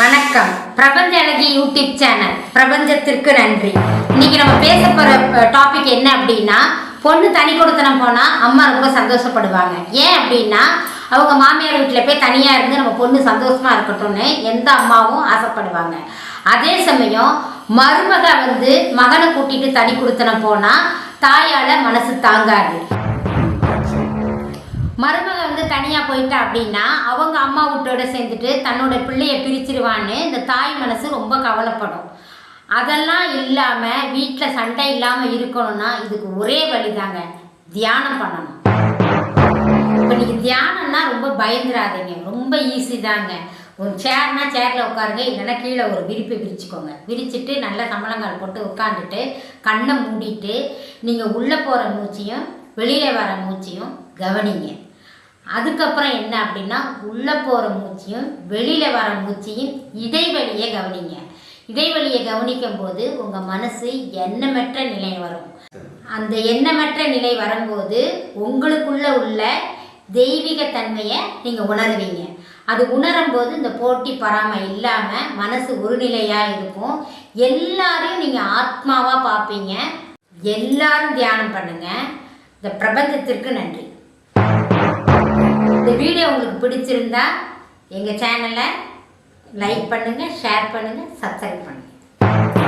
வணக்கம். பிரபஞ்ச அழகி யூடியூப் சேனல். பிரபஞ்சத்திற்கு நன்றி. இன்னைக்கு நம்ம பேச போகிற டாபிக் என்ன அப்படின்னா பொண்ணு தனி கொடுத்தனம் போனால் அம்மா ரொம்ப சந்தோஷப்படுவாங்க. ஏன் அப்படின்னா அவங்க மாமியார் வீட்டில் போய் தனியாக இருந்து நம்ம பொண்ணு சந்தோஷமாக இருக்கட்டும்னு எந்த அம்மாவும் ஆசைப்படுவாங்க. அதே சமயம் மருமக வந்து மகனை கூட்டிட்டு தனி கொடுத்தனம் போனால் தாயால் மனசு தாங்காது. மருமக தனியாக போயிட்டா அப்படின்னா அவங்க அம்மா வீட்டோட சேர்ந்துட்டு தன்னோட பிள்ளைய பிரிச்சிருவான்னு இந்த தாய் மனசு ரொம்ப கவலைப்படும். அதெல்லாம் இல்லாமல் வீட்டில் சண்டை இல்லாமல் இருக்கணும்னா இதுக்கு ஒரே வழிதாங்க. தியானம் பண்ணணும். இப்போ நீங்கள் தியானம்னா ரொம்ப பயந்துடாதீங்க ரொம்ப ஈஸி தாங்க. ஒரு சேர்னா சேரில் உட்காருங்க. இல்லைன்னா கீழே ஒரு விரிப்பை விரிச்சுக்கோங்க. விரிச்சிட்டு நல்ல சம்பளங்கால் போட்டு உட்காந்துட்டு கண்ணை மூடிட்டு நீங்கள் உள்ளே போகிற மூச்சையும் வெளியே வர மூச்சையும் கவனிங்க. அதுக்கப்புறம் என்ன அப்படின்னா உள்ளே போகிற மூச்சையும் வெளியில் வர மூச்சையும் இடைவெளியை கவனிங்க. இடைவெளியை கவனிக்கும் போது உங்கள் மனசு எண்ணமற்ற நிலை வரும். அந்த எண்ணமற்ற நிலை வரும்போது உங்களுக்குள்ளே உள்ள தெய்வீக தன்மையை நீங்கள் உணருவீங்க. அது உணரும் போது இந்த போட்டி பராமல் இல்லாமல் மனசு ஒருநிலையாக இருக்கும். எல்லாரையும் நீங்கள் ஆத்மாவாக பார்ப்பீங்க. எல்லாரும் தியானம் பண்ணுங்கள் இந்த பிரபஞ்சத்திற்கு நன்றி. வீடியோ உங்களுக்கு பிடிச்சிருந்தா எங்கள் சேனலை லைக் பண்ணுங்கள் ஷேர் பண்ணுங்கள் சப்ஸ்கிரைப் பண்ணுங்கள்